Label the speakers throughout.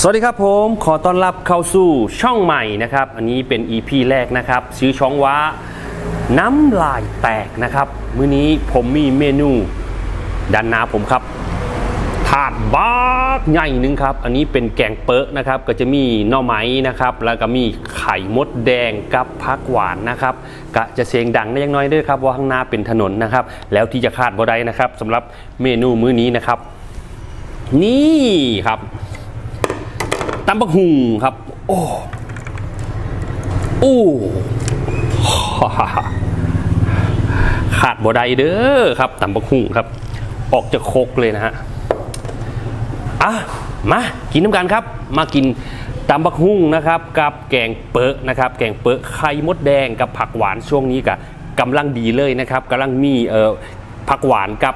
Speaker 1: สวัสดีครับผมขอต้อนรับเข้าสู่ช่องใหม่นะครับ อันนี้เป็น EP แรกนะครับชื่อช่องว่าน้ำลายแตกนะครับ มื้อนี้ผมมีเมนูด้านหน้าผมครับถาดบากใหญ่หนึ่งครับ อันนี้เป็นแกงเป๊ะนะครับ ก็จะมีหน่อไม้นะครับ แล้วก็มีไข่มดแดงกับผักหวานนะครับก็จะเสียงดังได้ยังน้อยด้วยครับว่าข้างหน้าเป็นถนนนะครับ แล้วที่จะคาดบ่ได้นะครับสำหรับเมนูมื้อนี้นะครับ นี่ครับ ตำบักหุงครับ โอ้โอ้ขาดบ่ได้เด้อครับตำบักหุงครับ ออกจากโคกเลยนะฮะอะมากินน้ำกันครับ มากินตำบักหุ่งนะครับ กับแกงเปอะนะครับ แกงเปอะไข่มดแดงกับผักหวานช่วงนี้กับกำลังดีเลยนะครับกำลังมีเอ่อผักหวานกับ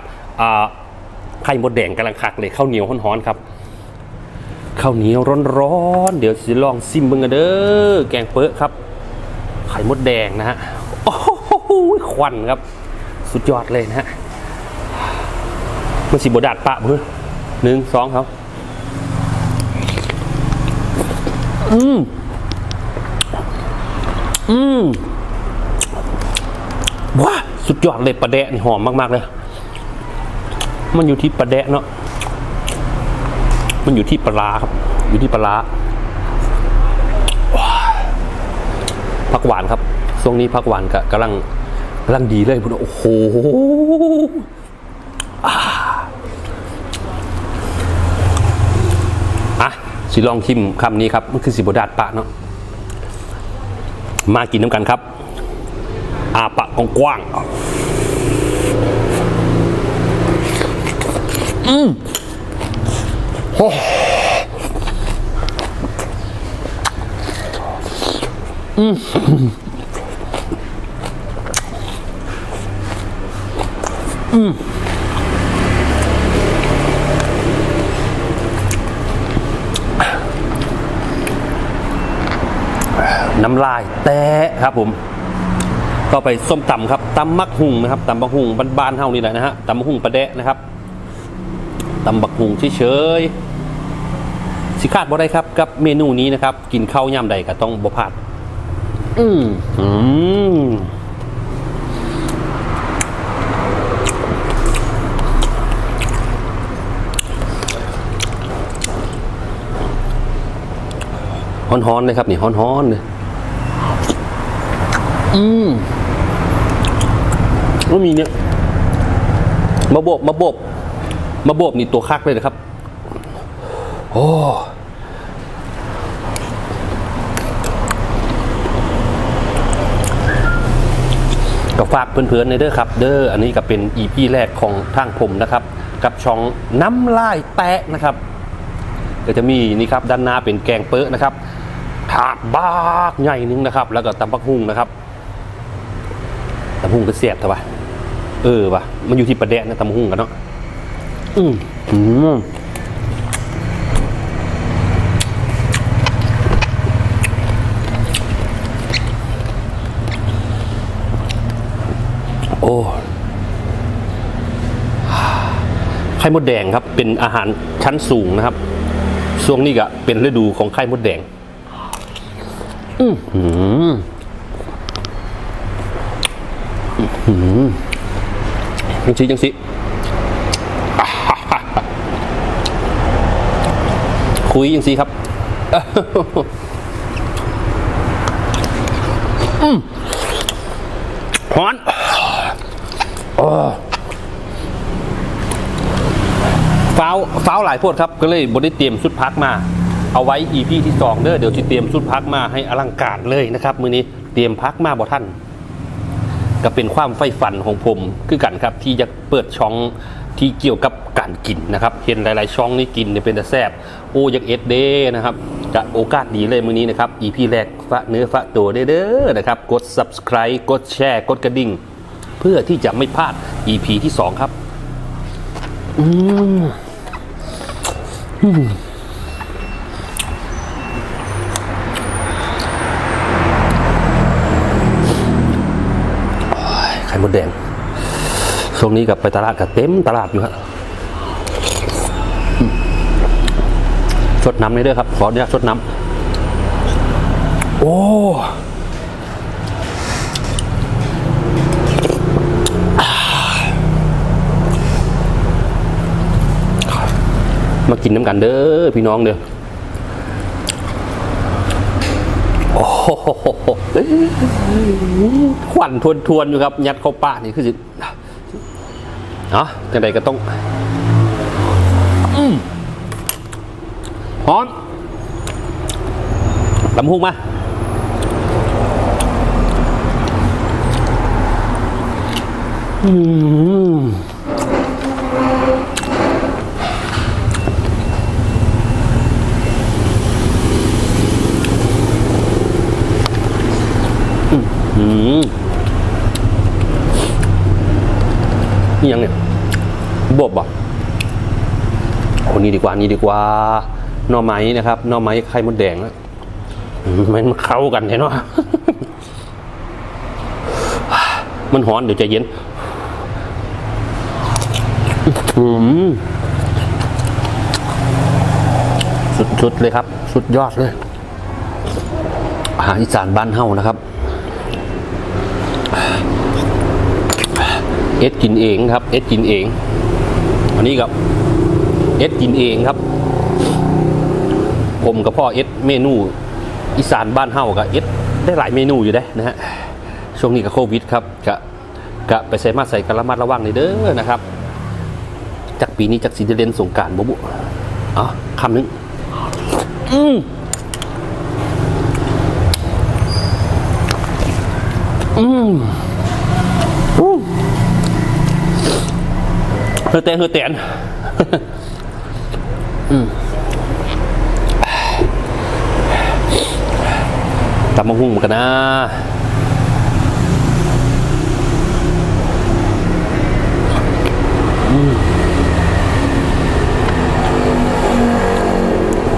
Speaker 1: ไข่มดแดงกำลังคักเลยข้าวเหนียวร้อนๆครับ ข้าวเหนียวร้อนๆเดี๋ยวสิลองซิมเบิ่งกันเด้อแกงเปอะครับ ไข่มดแดงนะฮะโอ้โหควันครับ สุดยอดเลยนะฮะมันสิบดาดปะเพื่อหนึ่งสองครับอืมอืมว้าสุดยอดเลยปลาแดะนี่หอมมาก ๆ เลย มันอยู่ที่ปลาแดะเนาะ มันอยู่ที่ปลาครับ อยู่ที่ปลาผักหวานครับช่วงนี้ผักหวานกกำลังกำลังดีเลยพุณโอ้โหอะสิลองชิมคำนี้ครับ มันคือสิบดาดปะเนาะมากินน้ำกันครับ อาปะกว้างอืม อืมอืมน้ำลายแตะครับผม ก็ไปส้มตำครับตำมักหุงนะครับตำบักหุงบ้านๆเฮานี่แหละนะฮะตำบักหุงประแดะนะครับตำบักหุงเฉยๆ สิคาดบ่ได้ครับกับเมนูนี้นะครับ กินข้าวยามใดก็ต้องบ่พลาดอืมอืมฮ้อนๆเลยครับ นี่ฮ้อนๆเลยอืมแล้วมีเนี่ยมาโบบมาโบบมาโบบนี่ตัวคักเลยนะครับ โอ้ ก็ฝากเพื่อนๆในเด้อครับ เด้ออันนี้ก็เป็นอีพีแรกของทางผมนะครับ กับช่องน้ำลายแตะนะครับ ก็จะมีนี่ครับด้านหน้าเป็นแกงเป๊ะนะครับถาดบากใหญ่นึงนะครับ แล้วก็ตำบักหุ่งนะครับตำหุ่งก็เสียบเถอะวะเออวะมันอยู่ที่ประแดะนะตำหุ่งกันเนาะอืมอืม โอ้ไข่มดแดงครับ เป็นอาหารชั้นสูงนะครับช่วงนี้ก็เป็นฤดูของไข่มดแดง อือหืออื้อหือจังสิจังสิคุยยังสิครับ อืมหอน ฟ้าวฟ้าวหลายโพดครับ ก็เลยบได้เตรียมชุดพักมา เอาไว้ EP ที่สองเด้อเดี๋ยวจะเตรียมชุดพักมาให้อลังการเลยนะครับ มือนี้เตรียมพักมาบ่ท่านก็เป็นความใฝ่ฝันของผมคือกันครับ ที่จะเปิดช่องที่เกี่ยวกับการกินนะครับ เห็นหลาย ๆ ช่องนี่กินเนี่ยเป็นแต่แซบโอ้ยักเอ็ดเด้นะครับจะโอกาสดีเลยมือนี้นะครับ EP แรกฝาเนื้อฝาตัวเด้อนะครับ กด subscribe กดแชร์ กดกระดิ่ง เพื่อที่จะไม่พลาด EP ที่สองครับ อืมอืมไข่มดแดงช่วงนี้กับไปตลาดกับเต็มตลาดอยู่ฮะชดน้ำเลยด้อครับ ขออนุญาตชดน้ำ โอ้ มากินน้ำกันเด้อพี่น้องเด้อโอ้โหควันทวนทวนๆอยู่ครับ ยัดเข้าปากนี่คือสิเนาะจังใดก็ต้องอืมหอมลำหุงมาอืม นี่ยังเนี่ยบวบบ่โอ้นี่ดีกว่านี่ดีกว่าหน่อไม้นะครับหน่อไม้ไข่มดแดงอะมันเข้ากันเห็นไหมมันหอนเดี๋ยวใจเย็นสุดๆเลยครับ สุดยอดเลย อาหารอีสานบ้านเฮานะครับ เอ็ดกินเองครับเอ็ดกินเอง อันนี้ครับเอ็ดกินเองครับ ผมกับพ่อเอ็ดเมนู อีสานบ้านเฮากับเอ็ดได้หลายเมนูอยู่ได้นะฮะช่วงนี้กับโควิดครับกะกะไปใส่มาใส่กันระมัดระวังในอยเด้อนะครับ จากปีนี้จากสีเดเลนสงการบุบุอ๋อคำนึงอืมอืมอืม เฮือเตนเฮือเตนอืมตำมะฮุ่งเหมือนกันนะอืม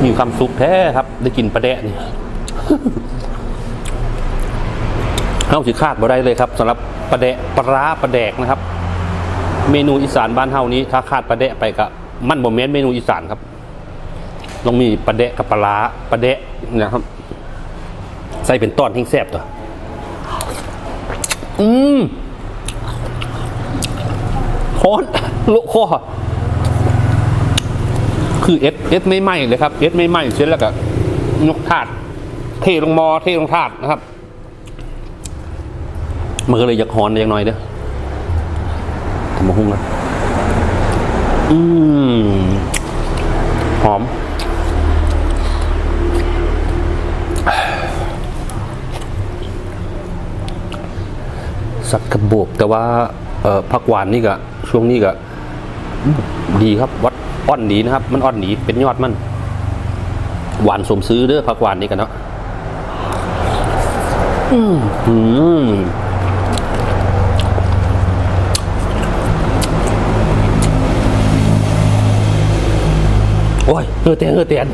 Speaker 1: มีความสุขแท้ครับ ได้กินปลาแดะนี่เข้าสิคาดบ่ได้เลยครับสำหรับปลาแดะปลาร้าปลาแดกนะครับ เมนูอีสานบ้านเฮานี้ ถ้าคาดปลาแดะไปก็มันบ่แม่นเมนูอีสานครับต้องมีปลาแดะกับปลาร้าปลาแดะนะครับ ใส่เป็นตอนทิ้งแซ่บตัวอืมฮ้อนโลคอคือเอสเอสไม่ไหม้เลยครับเอสไม่ไหม้เสร็จแล้วก็ยกถาด เทลงมอเทลงถาดนะครับ มันก็เลยอยากหอนอย่างน้อยเด้อำมาหุ้งนะอืมหอม สัตว์กระโบกแต่ว่าเออผักหวานนี่ก็ช่วงนี้ก็ดีครับวัดอ่อนดีนะครับ มันอ่อนดีเป็นยอดมัน หวานสมซื้อเด้อผักหวานนี่กันเนาะอืม โอ้ยเออเตียนเออเตียน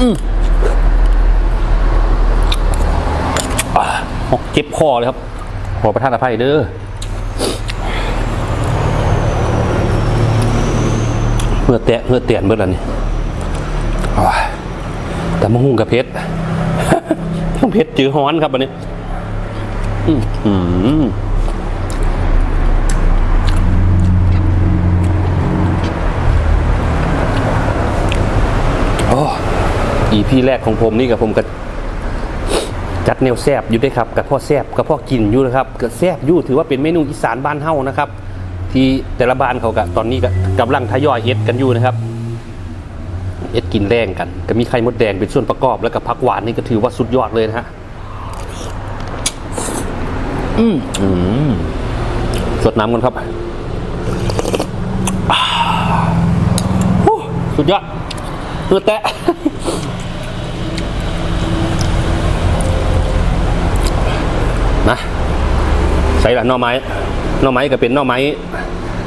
Speaker 1: อือเจ็บคอเลยครับ ขอประทานอภัยเด้อเมื่อแตะเมื่อเตียนเบิดแล้วนี่แต่มะฮุ่งกับเพชรต้องเพชรจือฮ้อนครับวันนี้ อืมอืม โอ้ อีพีแรกของผมนี่กับผมก็จัดแนวแซบอยู่ด้วยครับกับพ่อแซบกับพ่อกินอยู่นะครับกับแซบอยู่ถือว่าเป็นเมนูอีสานบ้านเฮานะครับ ที่แต่ละบ้านเขาก็ตอนนี้ก็กำลังทยอยเอ็ดกันอยู่นะครับ เอ็ดกินแรงกัน ก็มีไข่มดแดงเป็นส่วนประกอบแล้วก็ผักหวานนี่ก็ถือว่าสุดยอดเลยนะฮะอืมอืมสดน้ำกันครับอ่าโอ้สุดยอดเพื่อแตะนะ ส่ละหน่อไม้หน่อไม้ก็เป็นหน่อไม้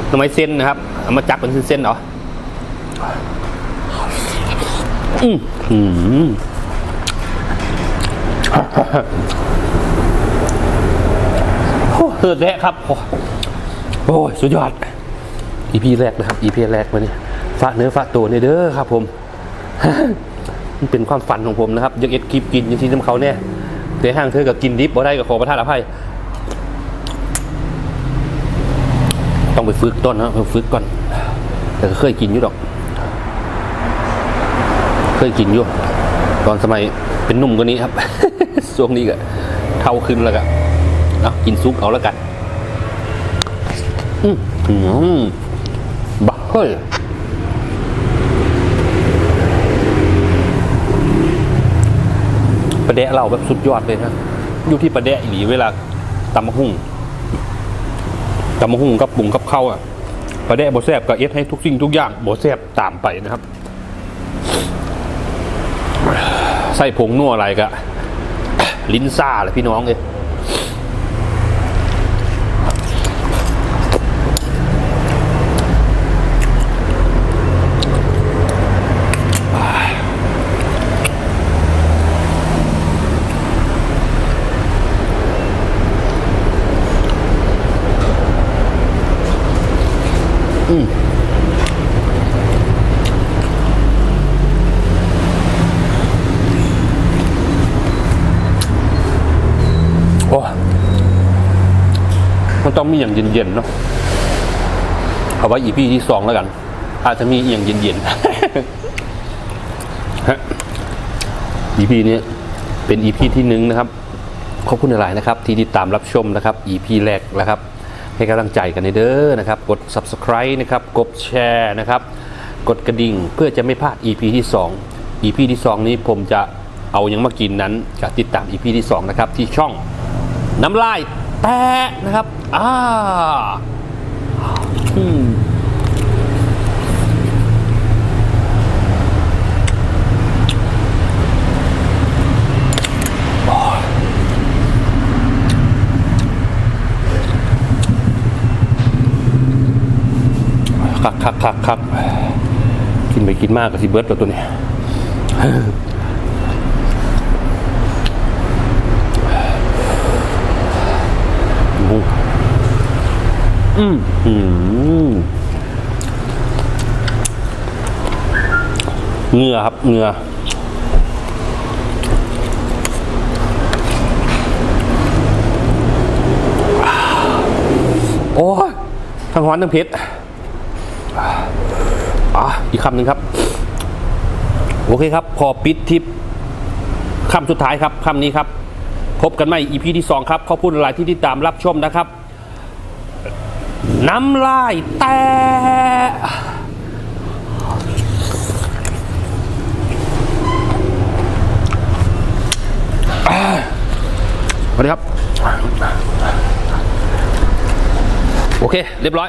Speaker 1: หน่อไม้เส้นนะครับเอามาจับเป็นเส้นๆเหรออืมอืมโอ้เพื่อแตะครับ โอ้ยสุดยอดอีพีแรกนะครับอีพีแรกมาเนี่ยฝากเนื้อฝากตัวเนี่ยเด้อครับ ผมมันเป็นความฝันของผมนะครับอยากเอ็ดคลิปกินอย่งที่น้ำเขาเนี่ยแต่ห้างเธอกับกินดิบบ่ได้กับขอประทานอภัย ต้องไปฝึกต้นนะไปฝึกก่อน แต่เคยกินอยู่ดอก เคยกินอยู่ ตอนสมัยเป็นนุ่มกว่านี้ครับช่วงนี้ก็เท่าขึ้นแล้วก็เอากินซุปเอาแล้วกัน อืมอืมบ้าเฮ้ยประเดะเราแบบสุดยอดเลยนะ อยู่ที่ประเดะอีหลีเวลาตำมะหุ่ง ตำมะฮุ่งกับปุ่งกับเข้าอะประเดะบแซบกับเอสให้ทุกสิ่งทุกอย่างโบแซบตามไปนะครับใส่ผงนัวอะไรกะลิ้นซ่าเลยพี่น้องเลย โอ้มันต้องมีอย่างเย็นๆเนาะเอาไว้อีพีที่สองแล้วกัน อาจจะมีอย่างเย็นๆฮะอีพีนี้เป็นอีพีที่หนึ่งนะครับขอบคุณหลายๆนะครับ ที่ติดตามรับชมนะครับ EP แรกนะครับ ให้กำลังใจกันเด้อนะครับ กด subscribe นะครับกดแชร์นะครับ กดกระดิ่งเพื่อจะไม่พลาด EP ที่ 2 EP ที่ 2 นี้ผมจะเอายังมากินนั้นจะติดตาม EP ที่ 2 นะครับ ที่ช่องน้ำลายแตะนะครับอ่าอืม คักคักคักคักกินไปกินมากกับสิเบิร์ดตัวนี้ยอืมอืมเหงื่อครับเหงื่อโอ้ทั้งร้อนทั้งเผ็ด อีกคำหนึ่งครับ โอเคครับ พอปิดทิปคำสุดท้ายครับคำนี้ครับ พบกันใหม่ EP ที่ 2 ครับขอบคุณหลายที่ติดตามรับชมนะครับ น้ำลายแต่สวัสดีครับ โอเค เรียบร้อย